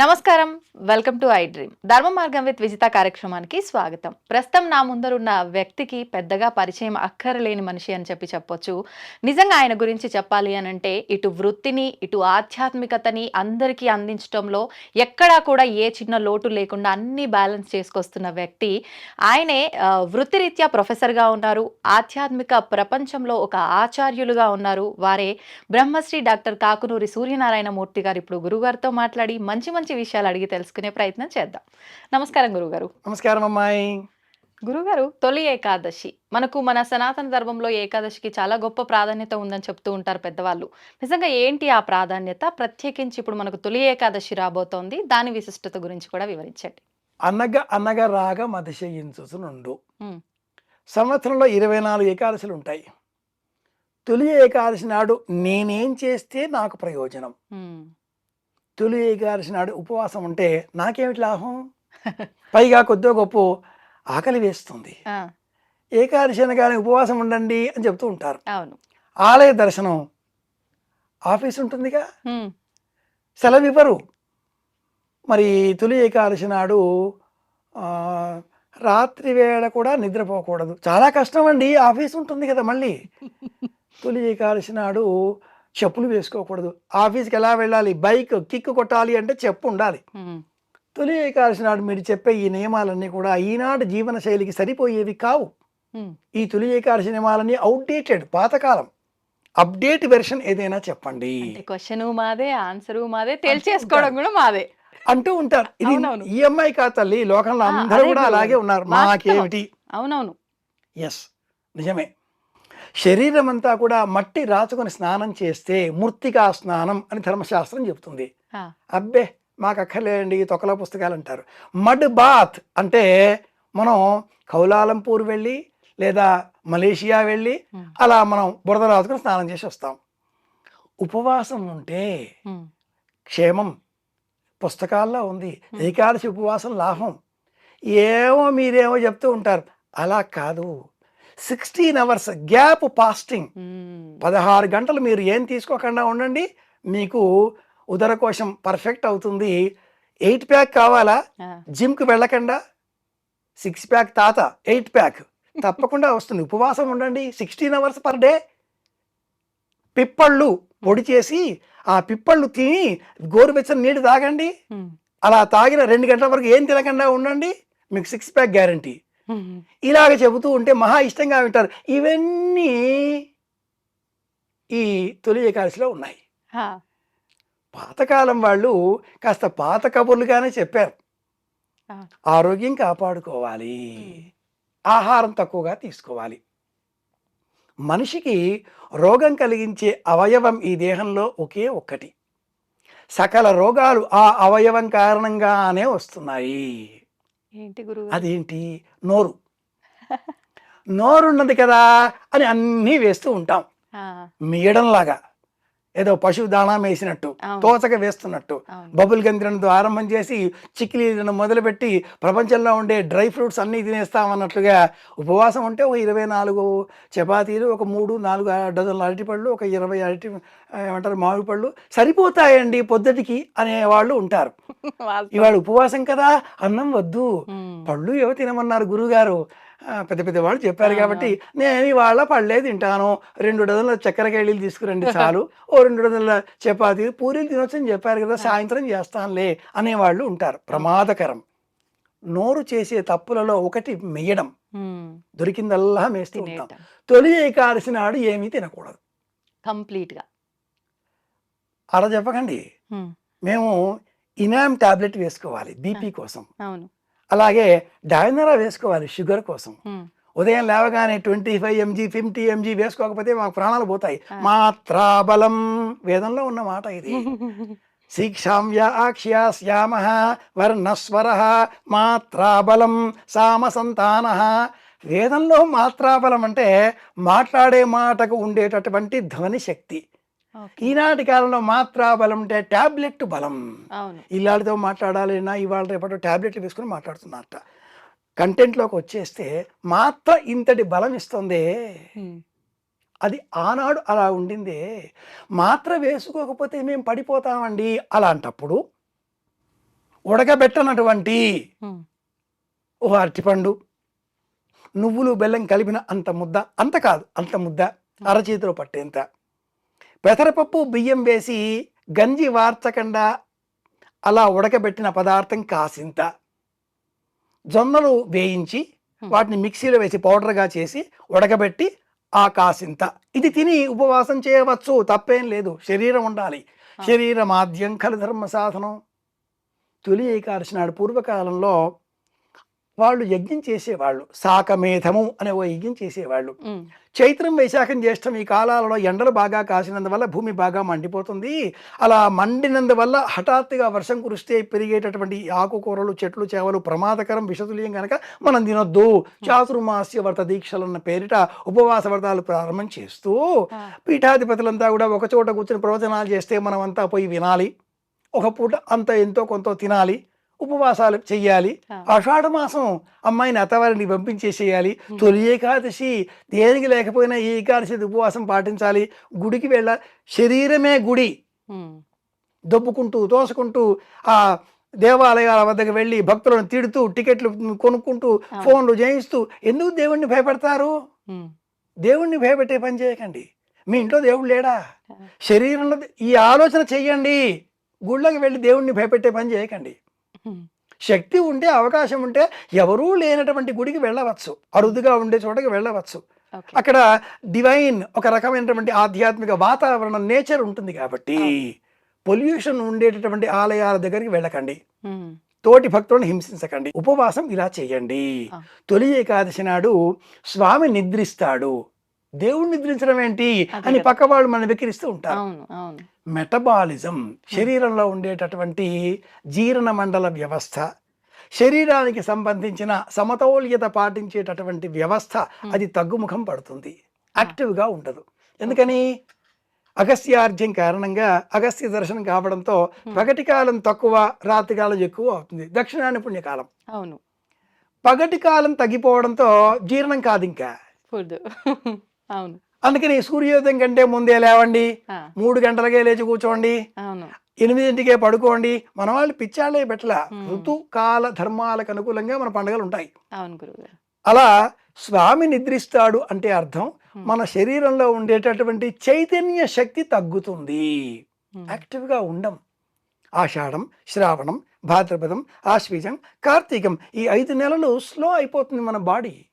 నమస్కారం. Welcome to I dream ధర్మ మార్గం విత్ విజిత కార్యక్రమానికి స్వాగతం. ప్రస్తుతం నా ముందరున్న వ్యక్తికి పెద్దగా పరిచయం అక్కరలేని మనిషి అని చెప్పి చెప్పొచ్చు. నిజంగా ఆయన గురించి చెప్పాలి అని అంటే ఇటు వృత్తిని ఇటు ఆధ్యాత్మికతని అందరికీ అందించడంలో ఎక్కడా కూడా ఏ చిన్న లోటు లేకుండా అన్ని బ్యాలెన్స్ చేసుకొస్తున్న వ్యక్తి. ఆయనే వృత్తిరీత్యా ప్రొఫెసర్గా ఉన్నారు. ఆధ్యాత్మిక ప్రపంచంలో ఒక ఆచార్యులుగా ఉన్నారు. వారే బ్రహ్మశ్రీ డాక్టర్ కాకునూరి సూర్యనారాయణ మూర్తి గారు ఇప్పుడు గురుగారితో మాట్లాడి మంచి మంచి విషయాలు అడిగి తెలుసుకునే ప్రయత్నం చేద్దాం. నమస్కారం గురుగారు నమస్కారం అమ్మాయి. గురుగారు తొలి ఏకాదశి. మనకు మన సనాతన ధర్మంలో ఏకాదశికి చాలా గొప్ప ప్రాధాన్యత ఉందని చెప్తూ ఉంటారు పెద్దవాళ్ళు. నిజంగా ఏంటి ఆ ప్రాధాన్యత? ప్రత్యేకించి ఇప్పుడు మనకు తొలి ఏకాదశి రాబోతోంది. దాని విశిష్టత గురించి కూడా వివరించండి. అనగ అనగ రాగ మతిశయించు నుండు. ఉమ్. సంవత్సరంలో ఇరవై నాలుగు ఏకాదశులు ఉంటాయి. తొలి ఏకాదశి నాడు నేనేం చేస్తే నాకు ప్రయోజనం. తొలి ఏకాదశి నాడు ఉపవాసం ఉంటే నాకేమిటి లాభం? పైగా కొద్దో గొప్ప ఆకలి వేస్తుంది. ఏకాదశి అనగానే ఉపవాసం ఉండండి అని చెప్తూ ఉంటారు. ఆలయ దర్శనం ఆఫీస్ ఉంటుందిగా. సెలవు ఇవ్వరు మరి తొలి ఏకాదశి నాడు రాత్రి వేళ కూడా నిద్రపోకూడదు. చాలా కష్టం అండి ఆఫీస్ ఉంటుంది కదా మళ్ళీ. తొలి ఏకాదశి నాడు చెప్పులు వేసుకోకూడదు. ఆఫీస్కి ఎలా వెళ్ళాలి? బైక్ కిక్ కొట్టాలి అంటే చెప్పు ఉండాలి. తొలి ఏకాదశి నాడు మీరు చెప్పే ఈ నియమాలన్నీ కూడా ఈనాడు జీవన శైలికి సరిపోయేవి కావు. ఈ తొలి ఏకాదశి నియమాలన్నీ అవుట్డేటెడ్ పాతకాలం. అప్డేట్ వెర్షన్ ఏదైనా చెప్పండి. అంటే క్వశ్చన్ మాదే ఆన్సర్ మాదే తేల్చేసుకోవడం కూడా మాదే. అంటూ ఉంటారు. ఇది అవునవును. ఈఎంఐ కా తల్లి లోకంలో అందరూ అదే కూడా. అలాగే ఉన్నారు. మాకేమిటి? అవునవును. ఎస్ నిజమే. శరీరం అంతా కూడా మట్టి రాచుకొని స్నానం చేస్తే మూర్తికా స్నానం అని ధర్మశాస్త్రం చెప్తుంది ఆ, అబ్బే మాకు అక్కర్లేదండి తొక్కల పుస్తకాలు అంటారు మడ్ బాత్ అంటే మనం కౌలాలంపూర్ వెళ్ళి లేదా మలేషియా వెళ్ళి. అలా మనం బురద రాసుకొని స్నానం చేసి వస్తాం. ఉపవాసం ఉంటే. క్షేమం పుస్తకాల్లో ఉంది. ఏకాదశి ఉపవాసం లాభం. ఏమో మీరేమో చెప్తూ ఉంటారు. అలా కాదు. Sixteen hours gap fasting. ఉమ్. పదహారు గంటలు మీరు ఏం తీసుకోకుండా ఉండండి మీకు ఉదరకోశం పర్ఫెక్ట్ అవుతుంది. ఎయిట్ ప్యాక్ కావాలా? జిమ్కి వెళ్ళకుండా? సిక్స్ ప్యాక్ తాత ఎయిట్ ప్యాక్. తప్పకుండా వస్తుంది. ఉపవాసం ఉండండి. Sixteen hours per day. పిప్పళ్ళు పొడి చేసి ఆ పిప్పళ్ళు తిని గోరువెచ్చని నీళ్ళు తాగండి. ఉమ్. అలా తాగిన రెండు గంటల వరకు ఏం తినకుండా ఉండండి. మీకు సిక్స్ ప్యాక్ గ్యారంటీ. ఇలాగ చెబుతూ ఉంటే మహా ఇష్టంగా వింటారు. ఇవన్నీ ఈ తొలి ఏకాదశిలో ఉన్నాయి. పాతకాలం వాళ్ళు కాస్త పాత కబుర్లుగానే చెప్పారు. ఆరోగ్యం కాపాడుకోవాలి. ఆహారం తక్కువగా తీసుకోవాలి. మనిషికి రోగం కలిగించే అవయవం ఈ దేహంలో ఒకే ఒక్కటి. సకల రోగాలు ఆ అవయవం కారణంగానే వస్తున్నాయి. ఏంటి గురువు అదేంటి? నోరు. నోరున్నది కదా అని అన్నీ వేస్తూ ఉంటాం. మీయడంలాగా ఏదో పశువు దాణా వేసినట్టు. తోచక వేస్తున్నట్టు. బబుల్ గంతిరణతో ఆరంభం చేసి చిక్కిలీలను మొదలుపెట్టి ప్రపంచంలో ఉండే డ్రై ఫ్రూట్స్ అన్నీ తినేస్తామన్నట్లుగా ఉపవాసం ఉంటే ఒక ఇరవై నాలుగు చపాతీలు ఒక మూడు నాలుగు డజన్ల అరటిపళ్ళు ఒక ఇరవై అరటి ఏమంటారు మామిడి పళ్ళు సరిపోతాయండి పొద్దుటికి అనేవాళ్ళు ఉంటారు వాస్తవం. ఇవాళ ఉపవాసం కదా అన్నం వద్దు. పళ్ళు ఏవో తినమన్నారు గురుగారు ఆ, పెద్ద పెద్ద వాళ్ళు చెప్పారు. కాబట్టి నేను ఇవాళ పళ్ళే తింటాను. రెండు డజన్ల చక్కెర కేళీలు తీసుకురండి చాలు. ఓ రెండు డజన్ల చపాతీలు పూరీలు తినొచ్చని చెప్పారు కదా సాయంత్రం చేస్తానులే అనేవాళ్ళు ఉంటారు. ప్రమాదకరం. నోరు చేసే తప్పులలో ఒకటి మెయ్యడం. దొరికిందల్లా మేస్తూ ఉంటాం. తొలి ఏకాదశి నాడు ఏమీ తినకూడదు. కంప్లీట్గా అలా చెప్పకండి. మేము ఇనామ్ టాబ్లెట్ వేసుకోవాలి బీపీ కోసం. అవును. అలాగే డైనరా వేసుకోవాలి షుగర్ కోసం. ఉదయం లేవగానే twenty five mg fifty mg వేసుకోకపోతే మాకు ప్రాణాలు పోతాయి ఆ. మాత్రాబలం వేదంలో ఉన్న మాట ఇది శీక్షామ్యాక్ష్యా శ్యామ వర్ణస్వర మాత్రాబలం సామ సంతాన వేదంలో మాత్రాబలం అంటే మాట్లాడే మాటకు ఉండేటటువంటి ధ్వని శక్తి. ఈనాటి కాలంలో మాత్రా బలం అంటే టాబ్లెట్ బలం. ఇల్లాడితో మాట్లాడాలన్నా ఇవాళ రేపటి టాబ్లెట్లు వేసుకుని మాట్లాడుతున్నారట. కంటెంట్లోకి వచ్చేస్తే మాత్ర ఇంతటి బలం ఇస్తుంది. అది ఆనాడు అలా ఉండిందే. మాత్ర వేసుకోకపోతే మేము పడిపోతామండి అలాంటప్పుడు ఉడకబెట్టనటువంటి. ఓ అరటిపండు నువ్వులు బెల్లం కలిపిన అంత ముద్ద అంత కాదు అంత ముద్ద అరచేతిలో పట్టేంత. పెసరపప్పు బియ్యం వేసి గంజి వార్చకుండా అలా ఉడకబెట్టిన పదార్థం కాసింత. జొన్నలు వేయించి వాటిని మిక్సీలో వేసి పౌడర్గా చేసి ఉడకబెట్టి ఆ కాసింత. ఇది తిని ఉపవాసం చేయవచ్చు తప్పేం లేదు. శరీరం ఉండాలి. శరీర మాధ్యం ఖలు ధర్మ సాధనం. తొలి ఏకాదశి నాడు పూర్వకాలంలో వాళ్ళు యజ్ఞం చేసేవాళ్ళు. శాకమేధము అనే ఓ యజ్ఞం చేసేవాళ్ళు. చైత్రం వైశాఖం జ్యేష్టం ఈ కాలాలలో ఎండలు బాగా కాసినందువల్ల భూమి బాగా మండిపోతుంది. అలా మండినందువల్ల హఠాత్తుగా వర్షం కురిస్తే పెరిగేటటువంటి ఆకుకూరలు చెట్లు చేవలు ప్రమాదకరం విషతుల్యం కనుక మనం తినొద్దు. చాతుర్మాస్య వ్రత దీక్షలన్న పేరిట ఉపవాస వ్రతాలు ప్రారంభం చేస్తూ. పీఠాధిపతులంతా కూడా ఒక చోట కూర్చొని ప్రవచనాలు చేస్తే మనం అంతా పోయి వినాలి. ఒక పూట అంత ఎంతో కొంత తినాలి. ఉపవాసాలు చెయ్యాలి మాసం అమ్మాయిని అత్తవారిని పంపించేసేయాలి తొలి ఏకాదశి దేనికి లేకపోయినా ఈ ఏకాదశి ఉపవాసం పాటించాలి గుడికి వెళ్ళ శరీరమే గుడి. దొబ్బుకుంటూ తోసుకుంటూ ఆ దేవాలయాల వద్దకు వెళ్ళి భక్తులను తిడుతూ టికెట్లు కొనుక్కుంటూ. ఫోన్లు చేయిస్తూ ఎందుకు దేవుణ్ణి భయపెడతారు. దేవుణ్ణి భయపెట్టే పని చేయకండి మీ ఇంట్లో దేవుడు లేడా. శరీరంలో ఈ ఆలోచన చెయ్యండి గుళ్ళకి వెళ్ళి దేవుణ్ణి భయపెట్టే పని చేయకండి. శక్తి ఉంటే అవకాశం ఉంటే ఎవరూ లేనటువంటి గుడికి వెళ్ళవచ్చు. అరుదుగా ఉండే చోటకి వెళ్ళవచ్చు. అక్కడ డివైన్ ఒక రకమైనటువంటి ఆధ్యాత్మిక వాతావరణం నేచర్ ఉంటుంది కాబట్టి పొల్యూషన్ ఉండేటటువంటి ఆలయాల దగ్గరికి వెళ్ళకండి. తోటి భక్తులను హింసించకండి. ఉపవాసం ఇలా చేయండి. తొలి ఏకాదశి నాడు స్వామి నిద్రిస్తాడు. దేవుడు నిద్రించడం ఏంటి? అని. పక్క వాళ్ళు మనం వెక్కిరిస్తూ ఉంటారు. మెటబాలిజం శరీరంలో ఉండేటటువంటి జీర్ణ మండల వ్యవస్థ శరీరానికి సంబంధించిన సమతౌల్యత పాటించేటటువంటి వ్యవస్థ అది తగ్గుముఖం పడుతుంది. యాక్టివ్గా ఉండదు. ఎందుకని? అగస్త్యార్జం కారణంగా అగస్త్య దర్శనం కావడంతో పగటి కాలం తక్కువ రాత్రి కాలం ఎక్కువ అవుతుంది. దక్షిణాయన పుణ్యకాలం. అవును. పగటి కాలం తగ్గిపోవడంతో జీర్ణం కాదు ఇంకా. అవును. అందుకని సూర్యోదయం కంటే ముందే లేవండి. మూడు గంటలకే లేచి కూర్చోండి. ఎనిమిదింటికే పడుకోండి. మన వాళ్ళు పిచ్చాళ్ళే పెట్టల. ఋతుకాల ధర్మాలకు అనుకూలంగా మన పండుగలు ఉంటాయి. అలా స్వామి నిద్రిస్తాడు అంటే అర్థం. మన శరీరంలో ఉండేటటువంటి చైతన్య శక్తి తగ్గుతుంది. యాక్టివ్గా ఉండం. ఆషాఢం శ్రావణం భాద్రపదం ఆశ్వీజం కార్తీకం ఈ ఐదు నెలలు స్లో అయిపోతుంది మన బాడీ.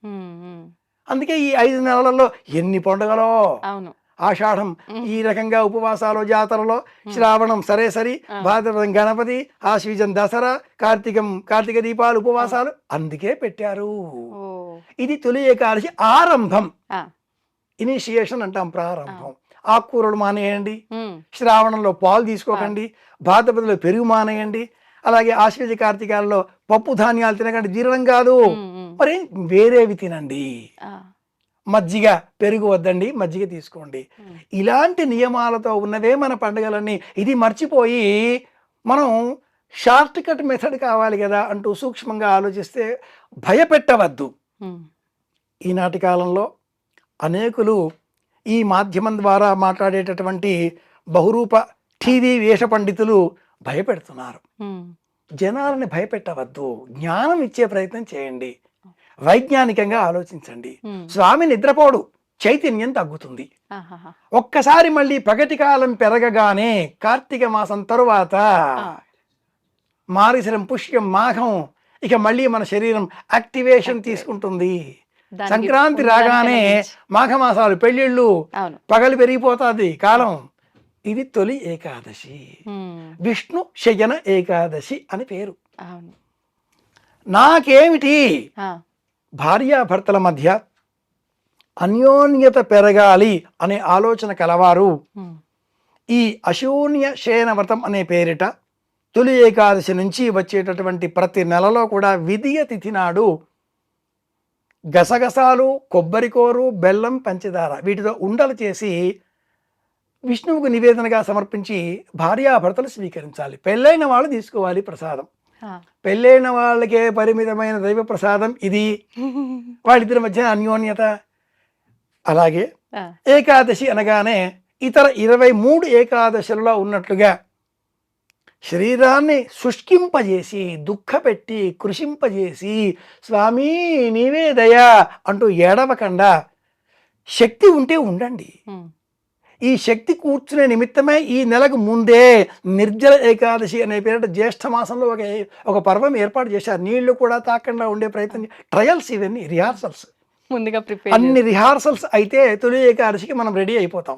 అందుకే ఈ ఐదు నెలలలో ఎన్ని పండుగలో? అవును. ఆషాఢం. ఈ రకంగా ఉపవాసాలు జాతరలో శ్రావణం సరే సరి. భాద్రపదం గణపతి ఆశ్వీజం దసరా కార్తీకం కార్తీక దీపాలు ఉపవాసాలు అందుకే పెట్టారు. ఇది తొలి ఏకాదశి ఆరంభం. ఇనిషియేషన్ అంటాం ప్రారంభం. ఆకుకూరలు మానేయండి. శ్రావణంలో పాలు తీసుకోకండి. భాద్రపదలో పెరుగు మానేయండి. అలాగే ఆశ్వీజ కార్తీకాలలో పప్పు ధాన్యాలు తినకండి. జీర్ణం కాదు. మరి వేరేవి తినండి. మజ్జిగ పెరుగు వద్దండి మజ్జిగ తీసుకోండి. ఇలాంటి నియమాలతో ఉన్నవే మన పండుగలన్నీ. ఇది మర్చిపోయి మనం షార్ట్ కట్ మెథడ్ కావాలి కదా అంటూ సూక్ష్మంగా ఆలోచిస్తే భయపెట్టవద్దు. ఈనాటి కాలంలో అనేకులు ఈ మాధ్యమం ద్వారా మాట్లాడేటటువంటి బహురూప టీవీ వేష పండితులు భయపెడుతున్నారు. జనాలని భయపెట్టవద్దు. జ్ఞానం ఇచ్చే ప్రయత్నం చేయండి. వైజ్ఞానికంగా ఆలోచించండి. స్వామి నిద్రపోడు చైతన్యం తగ్గుతుంది. ఒక్కసారి మళ్ళీ పగటి కాలం పెరగగానే కార్తీక మాసం తరువాత మారిశరం పుష్యం మాఘం ఇక మళ్ళీ మన శరీరం యాక్టివేషన్ తీసుకుంటుంది. సంక్రాంతి రాగానే. మాఘమాసాలు పెళ్ళిళ్ళు పగలు పెరిగిపోతుంది కాలం. ఇది తొలి ఏకాదశి. విష్ణు శయన ఏకాదశి అని పేరు. నాకేమిటి? భార్యాభర్తల మధ్య అన్యోన్యత పెరగాలి అనే ఆలోచన కలవారు. ఈ అశూన్య శయన వ్రతం అనే పేరిట తొలి ఏకాదశి నుంచి వచ్చేటటువంటి ప్రతి నెలలో కూడా విధియ తిథి నాడు గసగసాలు కొబ్బరికోరు బెల్లం పంచదార వీటితో ఉండలు చేసి విష్ణువుకు నివేదనగా సమర్పించి భార్యాభర్తలు స్వీకరించాలి. పెళ్ళైన వాళ్ళు తీసుకోవాలి ప్రసాదం. పెళ్ళైన వాళ్ళకే పరిమితమైన దైవ ప్రసాదం ఇది వాళ్ళిద్దరి మధ్య అన్యోన్యత అలాగే. ఏకాదశి అనగానే ఇతర ఇరవై మూడు ఏకాదశులలో ఉన్నట్లుగా శరీరాన్ని శుష్కింపజేసి దుఃఖపెట్టి కృషింపజేసి స్వామి నీవే దయా అంటూ ఏడవకుండా శక్తి ఉంటే ఉండండి. ఈ శక్తి కూర్చునే నిమిత్తమే ఈ నెలకు ముందే నిర్జల ఏకాదశి అనే పేరిట జ్యేష్ఠ మాసంలో ఒక ఒక పర్వం ఏర్పాటు చేశారు. నీళ్ళు కూడా తాకుండా ఉండే ప్రయత్నం ట్రయల్స్ ఇవన్నీ రిహార్సల్స్ ముందుగా ప్రిపేర్ అన్ని రిహార్సల్స్ అయితే తొలి ఏకాదశికి మనం రెడీ అయిపోతాం.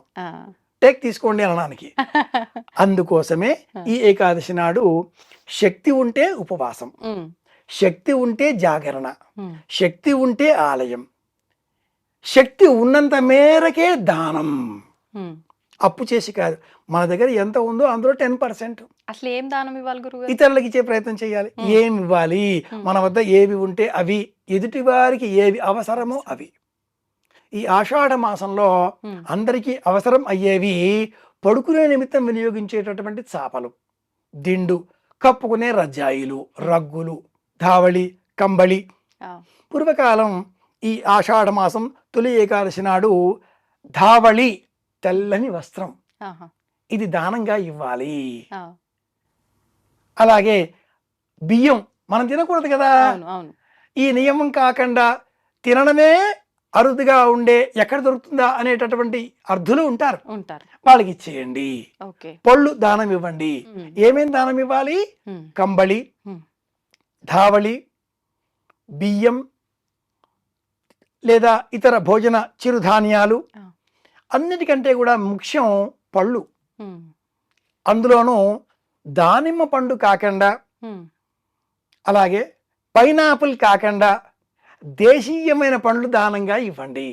టేక్ తీసుకోండి అనడానికి. అందుకోసమే ఈ ఏకాదశి నాడు శక్తి ఉంటే ఉపవాసం శక్తి ఉంటే జాగరణ శక్తి ఉంటే ఆలయం శక్తి ఉన్నంత మేరకే దానం. అప్పు చేసి కాదు. మన దగ్గర ఎంత ఉందో అందులో టెన్ పర్సెంట్. అసలు ఏం దానం ఇవ్వాలి గురుగారు? ఇతరులకు ఇచ్చే ప్రయత్నం చేయాలి. ఏమి ఇవ్వాలి. మన వద్ద ఏవి ఉంటే అవి ఎదుటి వారికి ఏవి అవసరమో అవి. ఈ ఆషాఢ మాసంలో. అందరికీ అవసరం అయ్యేవి పడుకునే నిమిత్తం వినియోగించేటటువంటి చాపలు. దిండు కప్పుకునే రజ్జాయిలు రగ్గులు ధావళి కంబళి. పూర్వకాలం ఈ ఆషాఢ మాసం తొలి ఏకాదశి నాడు ధావళి తెల్లని వస్త్రం. ఇది దానంగా ఇవ్వాలి. అలాగే బియ్యం మనం తినకూడదు కదా ఈ నియమం కాకుండా తినడమే అరుదుగా ఉండే ఎక్కడ దొరుకుతుందా అనేటటువంటి అర్థులు ఉంటారు వాళ్ళకి ఇచ్చేయండి పళ్ళు దానం ఇవ్వండి. ఏమేం దానం ఇవ్వాలి. కంబళి. ధావళి బియ్యం లేదా ఇతర భోజన చిరుధాన్యాలు. అన్నిటికంటే కూడా ముఖ్యం పళ్ళు. అందులోనూ దానిమ్మ పండు కాకుండా. అలాగే పైనాపిల్ కాకుండా దేశీయమైన పండ్లు దానంగా ఇవ్వండి.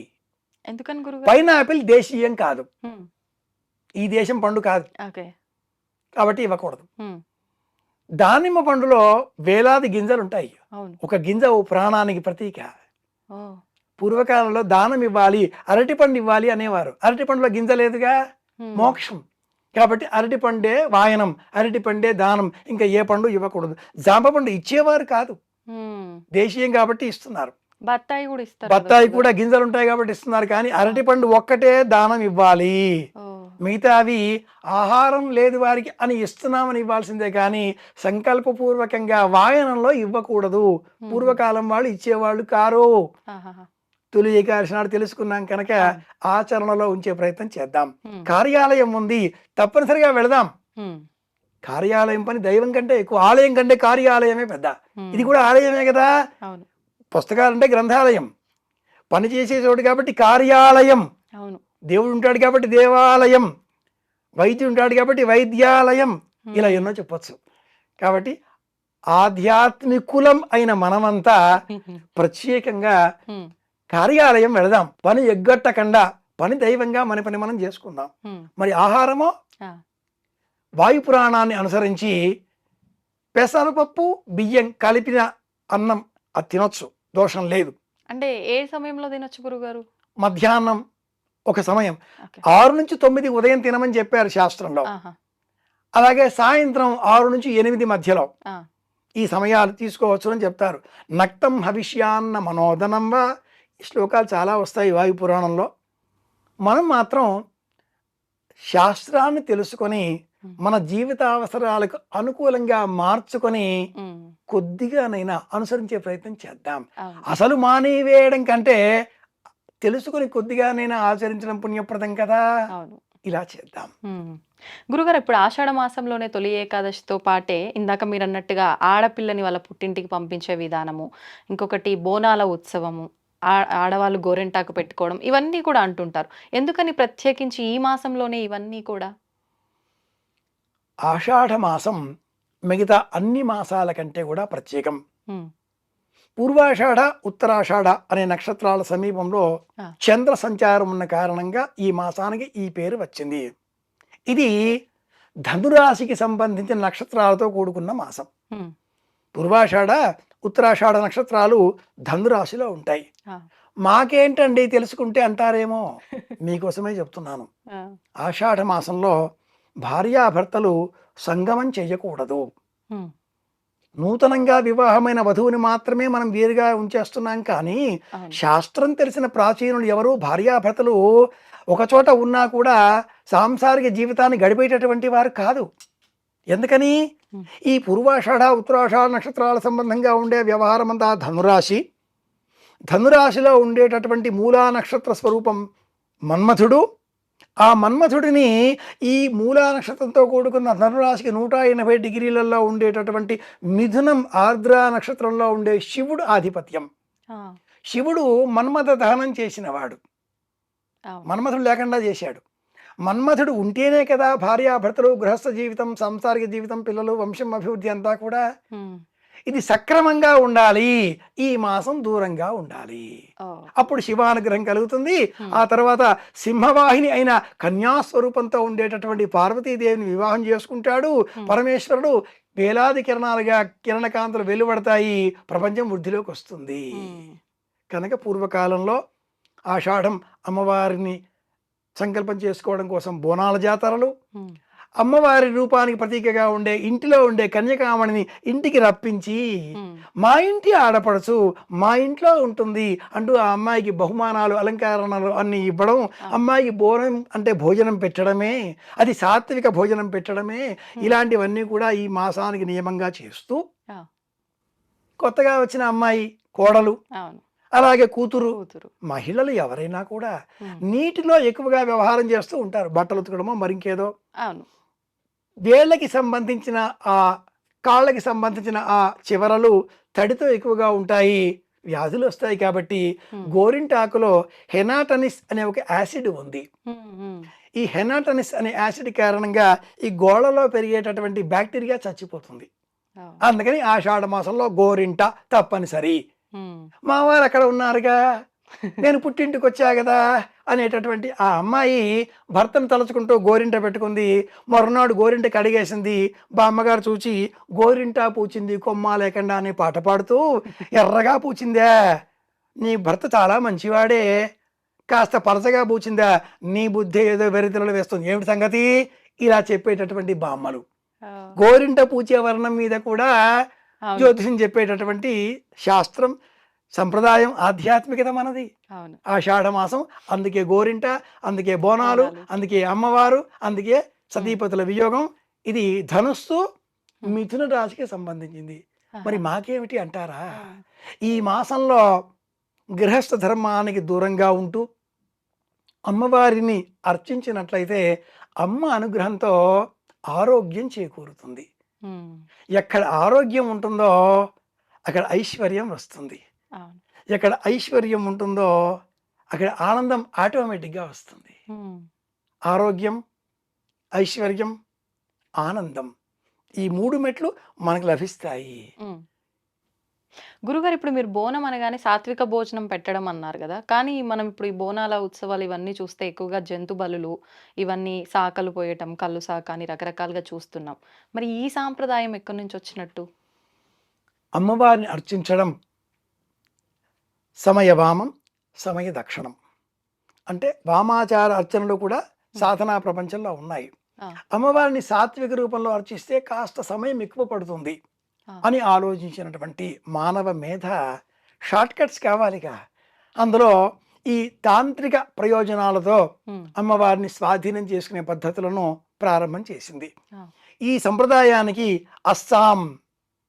ఎందుకని గురుగారు? పైనాపిల్ దేశీయం కాదు. ఈ దేశం పండు కాదు. కాబట్టి ఇవ్వకూడదు. దానిమ్మ పండులో వేలాది గింజలు ఉంటాయి ఒక గింజ ఓ ప్రాణానికి ప్రతీక. పూర్వకాలంలో దానం ఇవ్వాలి అరటి పండు ఇవ్వాలి అనేవారు. అరటి పండులో గింజ లేదుగా. మోక్షం. కాబట్టి అరటి పండే వాయనం అరటి పండే దానం ఇంకా ఏ పండు ఇవ్వకూడదు. జామ పండు ఇచ్చేవారు కాదు. దేశీయం కాబట్టి ఇస్తున్నారు. బత్తాయి కూడా ఇస్తారు. బత్తాయి కూడా గింజలు ఉంటాయి కాబట్టి ఇస్తున్నారు. కానీ అరటి పండు ఒక్కటే దానం ఇవ్వాలి. ఓ. మిగతావి ఆహారం లేదు వారికి అని ఇస్తున్నామని ఇవ్వాల్సిందే కానీ సంకల్పపూర్వకంగా వాయనంలో ఇవ్వకూడదు. పూర్వకాలం వాళ్ళు ఇచ్చేవాళ్ళు కారు. తొలి ఏకాదశి నాడు తెలుసుకున్నాం కనుక. ఆచరణలో ఉంచే ప్రయత్నం చేద్దాం. కార్యాలయం ఉంది తప్పనిసరిగా వెళదాం. కార్యాలయం పని దైవం కంటే ఎక్కువ ఆలయం కంటే కార్యాలయమే పెద్ద. ఇది కూడా ఆలయమే కదా అవును పుస్తకాలంటే గ్రంథాలయం పని చేసే చోటు కాబట్టి కార్యాలయం దేవుడు ఉంటాడు కాబట్టి దేవాలయం వైద్యుడు ఉంటాడు కాబట్టి వైద్యాలయం. ఇలా ఎన్నో చెప్పొచ్చు కాబట్టి ఆధ్యాత్మికులం అయిన మనమంతా ప్రత్యేకంగా. కార్యాలయం వెళదాం. పని ఎగ్గట్టకుండా పని దైవంగా మన పని మనం చేసుకుందాం. మరి ఆహారమో. వాయు పురాణాన్ని అనుసరించి పెసరపప్పు బియ్యం కలిపిన అన్నం అది తినొచ్చు. దోషం లేదు. అంటే ఏ సమయంలో తినొచ్చు గురుగారు? మధ్యాహ్నం ఒక సమయం. ఆరు నుంచి తొమ్మిది ఉదయం తినమని చెప్పారు శాస్త్రంలో. అలాగే సాయంత్రం ఆరు నుంచి ఎనిమిది మధ్యలో. ఈ సమయాలు తీసుకోవచ్చు అని చెప్తారు. నక్తం హవిష్యాన్న మనోదనం వా ఈ శ్లోకాలు చాలా వస్తాయి వాయు పురాణంలో. మనం మాత్రం శాస్త్రాన్ని తెలుసుకొని మన జీవిత అవసరాలకు అనుకూలంగా మార్చుకొని. కొద్దిగానైనా అనుసరించే ప్రయత్నం చేద్దాం. అసలు మానేవేయడం కంటే తెలుసుకొని కొద్దిగానైనా ఆచరించడం పుణ్యప్రదం కదా. ఇలా చేద్దాం. గురుగారు ఇప్పుడు ఆషాఢ మాసంలోనే తొలి ఏకాదశితో పాటే ఇందాక మీరు అన్నట్టుగా ఆడపిల్లని వాళ్ళ పుట్టింటికి పంపించే విధానము ఇంకొకటి బోనాల ఉత్సవము ఆడవాళ్ళు గోరెంటాకు పెట్టుకోవడం ఇవన్నీ కూడా అంటుంటారు ఎందుకని ప్రత్యేకించి ఈ మాసంలోనే ఇవన్నీ కూడా ఆషాఢ మాసం మిగతా అన్ని మాసాల కంటే కూడా ప్రత్యేకం. పూర్వాషాఢ ఉత్తరాషాఢ అనే నక్షత్రాల సమీపంలో. చంద్ర సంచారం ఉన్న కారణంగా ఈ మాసానికి ఈ పేరు వచ్చింది ఇది ధనురాశికి సంబంధించిన నక్షత్రాలతో కూడుకున్న మాసం. పూర్వాషాఢ ఉత్తరాషాఢ నక్షత్రాలు ధనురాశిలో ఉంటాయి. మాకేంటండి తెలుసుకుంటే అంటారేమో? మీకోసమే చెప్తున్నాను. ఆషాఢ మాసంలో భార్యాభర్తలు సంగమం చేయకూడదు. నూతనంగా వివాహమైన వధువుని మాత్రమే మనం వేరుగా ఉంచేస్తున్నాం కానీ శాస్త్రం తెలిసిన ప్రాచీనులు ఎవరు భార్యాభర్తలు ఒకచోట ఉన్నా కూడా సాంసారిక జీవితాన్ని గడిపేటటువంటి వారు కాదు. ఎందుకని. ఈ పూర్వాషాఢ ఉత్తరాషాఢ నక్షత్రాల సంబంధంగా ఉండే వ్యవహారం అంతా ధనురాశి. ధనురాశిలో ఉండేటటువంటి మూలా నక్షత్ర స్వరూపం మన్మథుడు. ఆ మన్మథుడిని ఈ మూలా నక్షత్రంతో కూడుకున్న ధనురాశికి నూట ఎనభై డిగ్రీలలో ఉండేటటువంటి మిథునం ఆర్ద్ర నక్షత్రంలో ఉండే శివుడు ఆధిపత్యం. శివుడు మన్మథ దహనం చేసినవాడు. మన్మథుడు లేకుండా చేశాడు. మన్మథుడు ఉంటేనే కదా భార్యాభర్తలు గృహస్థ జీవితం సాంసారిక జీవితం పిల్లలు వంశం అభివృద్ధి అంతా కూడా. ఇది సక్రమంగా ఉండాలి. ఈ మాసం దూరంగా ఉండాలి. అప్పుడు శివానుగ్రహం కలుగుతుంది. ఆ తర్వాత సింహవాహిని అయిన కన్యాస్వరూపంతో ఉండేటటువంటి పార్వతీదేవిని వివాహం చేసుకుంటాడు. పరమేశ్వరుడు వేలాది కిరణాలుగా కిరణకాంతులు వెలువడతాయి. ప్రపంచం వృద్ధిలోకి వస్తుంది. కనుక పూర్వకాలంలో ఆషాఢం అమ్మవారిని సంకల్పం చేసుకోవడం కోసం బోనాల జాతరలు. అమ్మవారి రూపానికి ప్రతీకగా ఉండే ఇంటిలో ఉండే కన్యకామణిని ఇంటికి రప్పించి మా ఇంటి ఆడపడుచు మా ఇంట్లో ఉంటుంది అంటూ ఆ అమ్మాయికి బహుమానాలు అలంకరణలు అన్ని ఇవ్వడం అమ్మాయికి బోనం అంటే భోజనం పెట్టడమే అది సాత్విక భోజనం పెట్టడమే ఇలాంటివన్నీ కూడా ఈ మాసానికి నియమంగా చేస్తూ. కొత్తగా వచ్చిన అమ్మాయి కోడలు అలాగే కూతురు. మహిళలు ఎవరైనా కూడా నీటిలో ఎక్కువగా వ్యవహారం చేస్తూ ఉంటారు. బట్టలు ఉతకడమో మరింకేదో. అవును. వేళ్ళకి సంబంధించిన ఆ కాళ్ళకి సంబంధించిన ఆ చివరలు తడితో ఎక్కువగా ఉంటాయి. వ్యాధులు వస్తాయి కాబట్టి గోరింటాకులో హెనాటనిస్ అనే ఒక యాసిడ్ ఉంది. ఈ హెనాటనిస్ అనే యాసిడ్ కారణంగా ఈ గోళ్ళలో పెరిగేటటువంటి బ్యాక్టీరియా చచ్చిపోతుంది. అందుకని ఆషాఢ మాసంలో గోరింట తప్పనిసరి. ఉమ్, మా వారు అక్కడ ఉన్నారుగా? నేను పుట్టింటికి వచ్చా కదా అనేటటువంటి ఆ అమ్మాయి భర్తను తలుచుకుంటూ గోరింట పెట్టుకుంది. మరునాడు గోరింట కడిగేసింది. బామ్మగారు చూచి గోరింట పూచింది కొమ్మ లేకుండా అని పాట పాడుతూ ఎర్రగా పూచిందా? నీ భర్త చాలా మంచివాడే. కాస్త పలచగా పూచిందా? నీ బుద్ధి ఏదో వెరితెరలు వేస్తుంది. ఏమిటి సంగతి? ఇలా చెప్పేటటువంటి బామ్మలు. గోరింట పూచే వర్ణం మీద కూడా జ్యోతిషం చెప్పేటటువంటి శాస్త్రం సంప్రదాయం ఆధ్యాత్మికత మనది. అవును. ఆషాఢ మాసం అందుకే గోరింట అందుకే బోనాలు. అందుకే అమ్మవారు అందుకే సతీపతుల వియోగం. ఇది ధనుస్సు మిథున రాశికి సంబంధించింది. మరి. మాకేమిటి అంటారా? ఆ, ఈ మాసంలో గృహస్థ ధర్మానికి దూరంగా ఉంటూ అమ్మవారిని అర్చించినట్లయితే అమ్మ అనుగ్రహంతో ఆరోగ్యం చేకూరుతుంది. ఎక్కడ ఆరోగ్యం ఉంటుందో అక్కడ ఐశ్వర్యం వస్తుంది. అవును. ఎక్కడ ఐశ్వర్యం ఉంటుందో అక్కడ ఆనందం ఆటోమేటిక్గా వస్తుంది. ఆరోగ్యం ఐశ్వర్యం ఆనందం ఈ మూడు మెట్లు మనకు లభిస్తాయి. గురుగారు ఇప్పుడు మీరు బోనం అనగానే సాత్విక భోజనం పెట్టడం అన్నారు కదా. కానీ మనం ఇప్పుడు ఈ బోనాల ఉత్సవాలు ఇవన్నీ చూస్తే ఎక్కువగా జంతు బలులు ఇవన్నీ సాకలు పోయటం కళ్ళు సాక అని రకరకాలుగా చూస్తున్నాం. మరి ఈ సాంప్రదాయం ఎక్కడి నుంచి వచ్చినట్టు? అమ్మవారిని అర్చించడం సమయవామం సమయ దక్షిణం అంటే వామాచార అర్చనలు కూడా సాధనా ప్రపంచంలో ఉన్నాయి. అమ్మవారిని సాత్విక రూపంలో అర్చిస్తే కాస్త సమయం ఎక్కువ పడుతుంది. అని ఆలోచించినటువంటి మానవ మేధ షార్ట్ కట్స్ కావాలిగా. అందులో ఈ తాంత్రిక ప్రయోజనాలతో అమ్మవారిని స్వాధీనం చేసుకునే పద్ధతులను ప్రారంభం చేసింది. ఈ సంప్రదాయానికి అస్సాం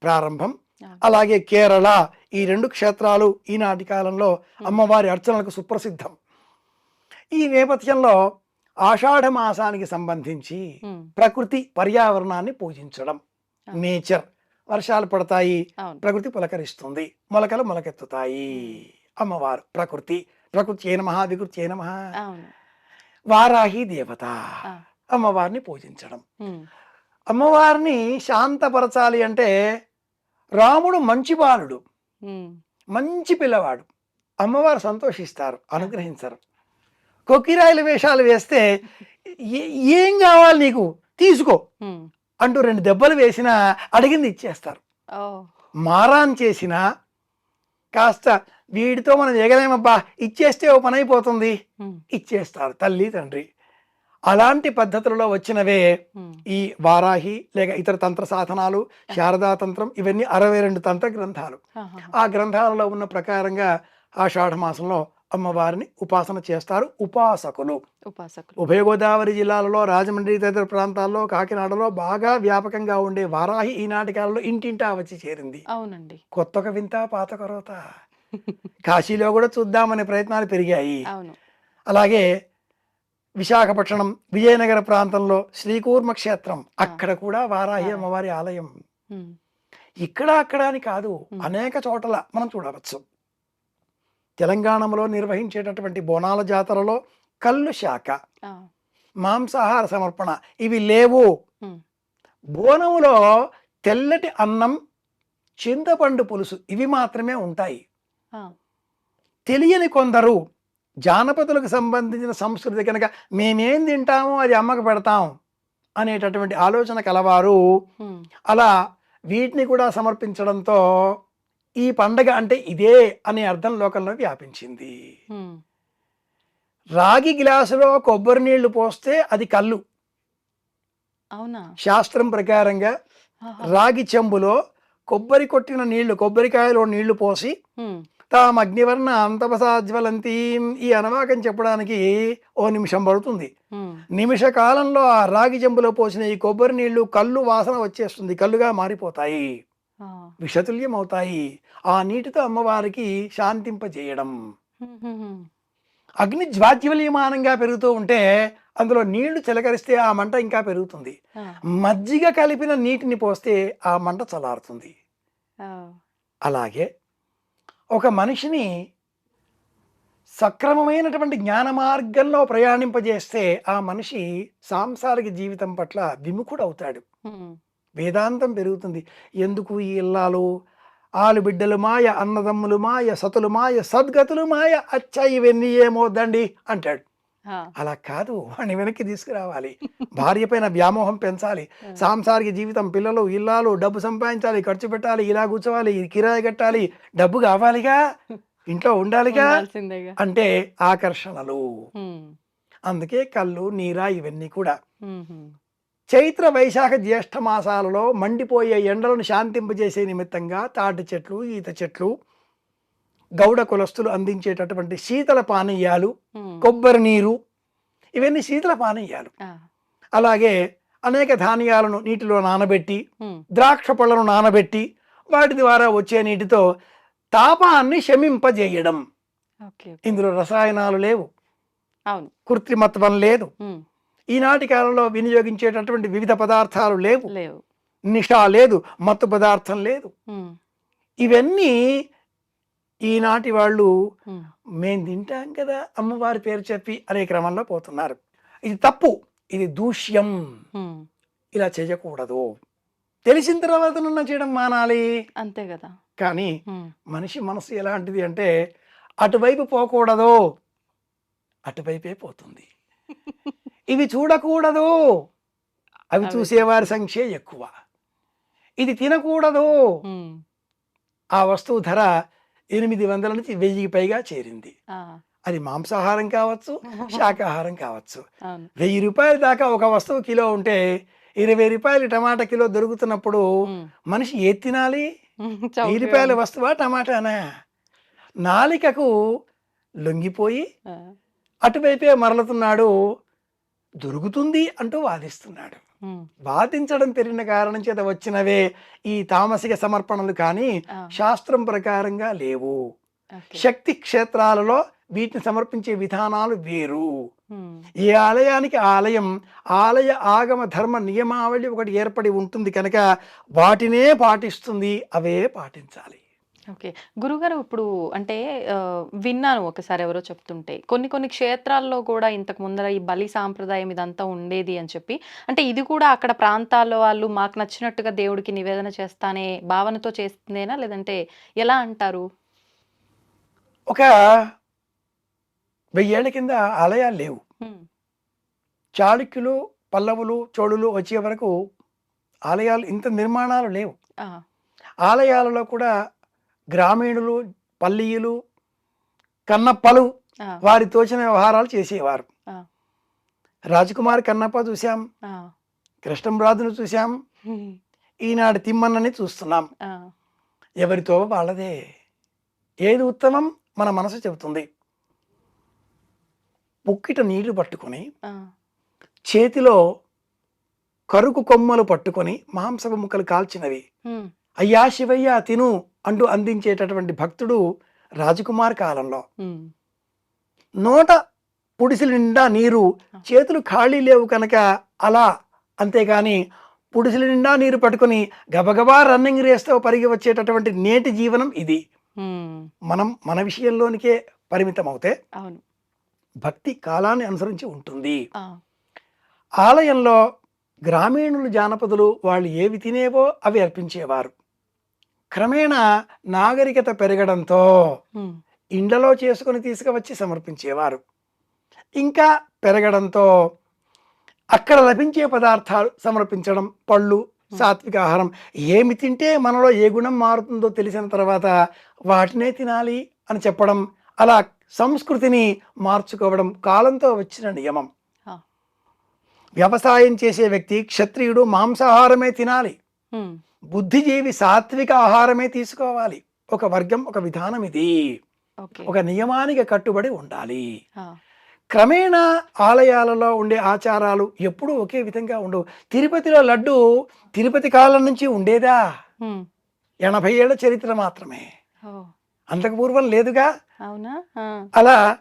ప్రారంభం. అలాగే కేరళ ఈ రెండు క్షేత్రాలు ఈనాటి కాలంలో అమ్మవారి అర్చనలకు సుప్రసిద్ధం. ఈ నేపథ్యంలో ఆషాఢ మాసానికి సంబంధించి ప్రకృతి పర్యావరణాన్ని పూజించడం. నేచర్ వర్షాలు పడతాయి ప్రకృతి పులకరిస్తుంది మొలకలు మొలకెత్తుతాయి. అమ్మవారు ప్రకృతి ప్రకృతి ఏ నమః వికృతి అవును. వారాహి దేవత. అమ్మవారిని పూజించడం. అమ్మవారిని శాంతపరచాలి అంటే రాముడు మంచి బాలుడు మంచి పిల్లవాడు. అమ్మవారు సంతోషిస్తారు అనుగ్రహించరు. కొక్కిరాయిల వేషాలు వేస్తే "ఏ- కావాలి నీకు? తీసుకో. అంటూ రెండు దెబ్బలు వేసినా అడిగింది ఇచ్చేస్తారు. మారాన్ చేసిన కాస్త వీడితో మనం ఎగలేమబ్బా ఇచ్చేస్తే ఓ పని అయిపోతుంది. ఇచ్చేస్తారు తల్లి తండ్రి. అలాంటి పద్ధతులలో వచ్చినవే ఈ వారాహి లేక ఇతర తంత్ర సాధనాలు శారదా తంత్రం ఇవన్నీ అరవై రెండు తంత్ర గ్రంథాలు. ఆ గ్రంథాలలో ఉన్న ప్రకారంగా ఆషాఢ మాసంలో అమ్మవారిని ఉపాసన చేస్తారు. ఉపాసకులు. ఉపాసకులు. ఉభయ గోదావరి జిల్లాలలో రాజమండ్రి తదితర ప్రాంతాల్లో కాకినాడలో బాగా వ్యాపకంగా ఉండే వారాహి ఈనాటి కాలంలో ఇంటింటా వచ్చి చేరింది. అవునండి. కొత్తొక వింత పాత కొరత. కాశీలో కూడా చూద్దామనే ప్రయత్నాలు పెరిగాయి. అలాగే విశాఖపట్నం విజయనగర ప్రాంతంలో శ్రీకూర్మ క్షేత్రం. అక్కడ కూడా వారాహి. అమ్మవారి ఆలయం. ఇక్కడ అక్కడ అని కాదు. అనేక చోట్ల మనం చూడవచ్చు. తెలంగాణలో నిర్వహించేటటువంటి బోనాల జాతరలో కళ్ళు శాఖ మాంసాహార సమర్పణ ఇవి లేవు. బోనములో తెల్లటి అన్నం చింతపండు పులుసు ఇవి మాత్రమే ఉంటాయి. తెలియని కొందరు జానపదులకు సంబంధించిన సంస్కృతి కనుక మేమేం తింటామో అది అమ్మకు పెడతాం అనేటటువంటి ఆలోచన కలవారు. అలా వీటిని కూడా సమర్పించడంతో ఈ పండగ అంటే ఇదే అనే అర్థం లోకంలో వ్యాపించింది. రాగి గ్లాసులో కొబ్బరి నీళ్ళు పోస్తే అది కళ్ళు అవునా? శాస్త్రం ప్రకారంగా రాగి చెంబులో కొబ్బరి కొట్టిన నీళ్ళు కొబ్బరికాయలో నీళ్ళు పోసి తాము అగ్నివర్ణ అంతపసాజ్వలంతీం ఈ అనవాకం చెప్పడానికి ఓ నిమిషం పడుతుంది. నిమిష కాలంలో ఆ రాగి చెంబులో పోసిన ఈ కొబ్బరి నీళ్ళు కళ్ళు వాసన వచ్చేస్తుంది కళ్ళుగా మారిపోతాయి. విషతుల్యం అవుతాయి ఆ నీటితో అమ్మవారికి శాంతింపజేయడం. అగ్ని జ్వాజ్వల్యమానంగా పెరుగుతూ ఉంటే అందులో నీళ్ళు చిలకరిస్తే ఆ మంట ఇంకా పెరుగుతుంది. మజ్జిగ కలిపిన నీటిని పోస్తే ఆ మంట చల్లారుతుంది. ఆ, అలాగే ఒక మనిషిని సక్రమమైనటువంటి జ్ఞాన మార్గంలో ప్రయాణింపజేస్తే ఆ మనిషి సాంసారిక జీవితం పట్ల విముఖుడవుతాడు. వేదాంతం పెరుగుతుంది. ఎందుకు ఈ ఇల్లాలు? ఆలు బిడ్డలు మాయ అన్నదమ్ములు మాయ సతులు మాయ సద్గతులు మాయ అచ్చా ఇవన్నీ ఏమవుద్దండి అంటాడు. అలా కాదు వాడిని వెనక్కి తీసుకురావాలి. భార్య పైన వ్యామోహం పెంచాలి. సాంసారిక జీవితం పిల్లలు ఇల్లాలు డబ్బు సంపాదించాలి ఖర్చు పెట్టాలి ఇలా కూర్చోవాలి కిరాయి కట్టాలి డబ్బు కావాలిగా? ఇంట్లో ఉండాలిగా? అంటే ఆకర్షణలు. అందుకే కళ్ళు నీరా ఇవన్నీ కూడా. చైత్ర వైశాఖ జ్యేష్ఠ మాసాలలో మండిపోయే ఎండలను శాంతింపజేసే నిమిత్తంగా తాటి చెట్లు ఈత చెట్లు గౌడ కులస్తులు అందించేటటువంటి శీతల పానీయాలు కొబ్బరి నీరు ఇవన్నీ శీతల పానీయాలు. అలాగే అనేక ధాన్యాలను నీటిలో నానబెట్టి ద్రాక్ష పళ్ళను నానబెట్టి వాటి ద్వారా వచ్చే నీటితో తాపాన్ని శమింపజేయడం. ఇందులో రసాయనాలు లేవు. కృత్రిమత్వం లేదు. ఈనాటి కాలంలో వినియోగించేటటువంటి వివిధ పదార్థాలు లేవు. లేవు. నిషా లేదు మత్తు పదార్థం లేదు. ఇవన్నీ ఈనాటి వాళ్ళు ఉమ్, మేం తింటాం కదా అమ్మవారి పేరు చెప్పి అనే క్రమంలో పోతున్నారు. ఇది తప్పు ఇది దూష్యం. ఇలా చేయకూడదు. తెలిసిన తర్వాత నన్ను చేయడం మానాలి. అంతే కదా. కానీ మనిషి మనసు ఎలాంటిది అంటే అటువైపు పోకూడదు అటువైపే పోతుంది. ఇవి చూడకూడదు. అవి చూసేవారి సంఖ్య ఎక్కువ. ఇది తినకూడదు. ఆ వస్తువు ధర ఎనిమిది వందల నుంచి వెయ్యికి పైగా చేరింది. అది మాంసాహారం కావచ్చు శాకాహారం కావచ్చు. వెయ్యి రూపాయల దాకా ఒక వస్తువు కిలో ఉంటే ఇరవై రూపాయలు టమాటా కిలో దొరుకుతున్నప్పుడు మనిషి ఏది తినాలి? వెయ్యి రూపాయల. వస్తువా టమాటానా? నాలికకు లొంగిపోయి అటువైపే మరలుతున్నాడు దొరుకుతుంది అంటూ వాదిస్తున్నాడు. వాదించడం పెరిగిన కారణం చేత వచ్చినవే ఈ తామసిక సమర్పణలు కానీ శాస్త్రం ప్రకారంగా లేవు. శక్తి క్షేత్రాలలో వీటిని సమర్పించే విధానాలు వేరు. ఏ ఆలయానికి ఆలయం ఆలయ ఆగమ ధర్మ నియమావళి ఒకటి ఏర్పడి ఉంటుంది కనుక వాటినే పాటిస్తుంది అవే పాటించాలి. ఓకే. గురుగారు ఇప్పుడు అంటే ఆ, విన్నాను ఒకసారి ఎవరో చెప్తుంటే కొన్ని కొన్ని క్షేత్రాల్లో కూడా ఇంతకు ముందర ఈ బలి సాంప్రదాయం ఇదంతా ఉండేది అని చెప్పి అంటే ఇది కూడా అక్కడ ప్రాంతాల్లో వాళ్ళు మాకు నచ్చినట్టుగా దేవుడికి నివేదన చేస్తానే భావనతో చేస్తుందేనా? లేదంటే ఎలా అంటారు? ఒక వెయ్యేళ్ళ కింద ఆలయాలు లేవు. ఉమ్, చాళుక్యులు పల్లవులు చోళులు వచ్చే వరకు ఆలయాలు ఇంత నిర్మాణాలు లేవు. ఆ, ఆలయాలలో కూడా గ్రామీణులు పల్లీలు కన్నప్పలు వారి తోచిన వ్యవహారాలు చేసేవారు. రాజకుమారి కన్నప్ప ఆ, కృష్ణంరాజును చూశాం. ఈనాడు తిమ్మన్నని చూస్తున్నాం. ఎవరితో వాళ్ళదే. ఏది ఉత్తమం మన మనసు చెబుతుంది. పుక్కిట నీళ్ళు పట్టుకొని చేతిలో కరుకు కొమ్మలు పట్టుకొని మాంసపు ముక్కలు కాల్చినవి. అయ్యా శివయ్య తిను. అంటూ అందించేటటువంటి భక్తుడు రాజకుమార్ కాలంలో. నోట పుడిసెల నిండా నీరు చేతులు ఖాళీ లేవు కనుక అలా అంతేగాని పుడిసెల నిండా నీరు పట్టుకొని గబగబా రన్నింగ్ రేస్తో పరిగి వచ్చేటటువంటి నేటి జీవనం ఇది. మనం మన విషయంలోనికే పరిమితం అవుతే భక్తి కాలాన్ని అనుసరించి ఉంటుంది. ఆలయంలో గ్రామీణులు జానపదులు వాళ్ళు ఏవి తినేవో అవి అర్పించేవారు. క్రమేణా నాగరికత పెరగడంతో ఇండ్లలో చేసుకొని తీసుకువచ్చి సమర్పించేవారు. ఇంకా పెరగడంతో అక్కడ లభించే పదార్థాలు సమర్పించడం పళ్ళు సాత్విక ఆహారం ఏమి తింటే మనలో ఏ గుణం మారుతుందో తెలిసిన తర్వాత వాటినే తినాలి అని చెప్పడం అలా సంస్కృతిని మార్చుకోవడం కాలంతో వచ్చిన నియమం. వ్యవసాయం చేసే వ్యక్తి క్షత్రియుడు మాంసాహారమే తినాలి. బుద్ధిజీవి సాత్విక ఆహారమే తీసుకోవాలి. ఒక వర్గం ఒక విధానం ఇది. ఒక నియమానికి కట్టుబడి ఉండాలి. క్రమేణా ఆలయాలలో ఉండే ఆచారాలు ఎప్పుడూ ఒకే విధంగా ఉండవు. తిరుపతిలో లడ్డు తిరుపతి కాలం నుంచి ఉండేదా? ఎనభై ఏళ్ళ చరిత్ర మాత్రమే. అంతకు పూర్వం లేదుగా? అలా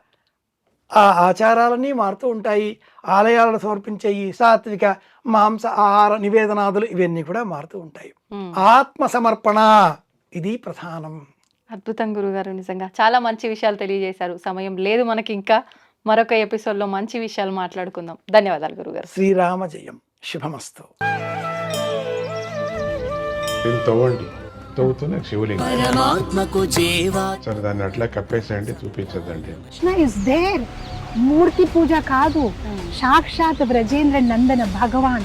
ఆ ఆచారాలన్నీ మారుతూ ఉంటాయి. ఆలయాలను సమర్పించే ఈ సాత్విక మాంస ఆహార నివేదనాదులు ఇవన్నీ కూడా మారుతూ ఉంటాయి. ఆత్మ సమర్పణ ఇది ప్రధానం. అద్భుతం గురుగారు నిజంగా. చాలా మంచి విషయాలు తెలియజేశారు. సమయం లేదు మనకి ఇంకా. మరొక ఎపిసోడ్లో మంచి విషయాలు మాట్లాడుకుందాం. ధన్యవాదాలు గురుగారు. శ్రీరామ జయం. శుభమస్తు. దీన్ని తవ్వండి. తవ్వుతూనే శివలింగం. పరమాత్మకు జీవా. సరే దాన్ని అట్లా కప్పేసేయండి చూపించదండి కృష్ణ ఇస్ దేర్ మూర్తి పూజ కాదు. సాక్షాత్ బ్రజేంద్ర నందన భగవాన్.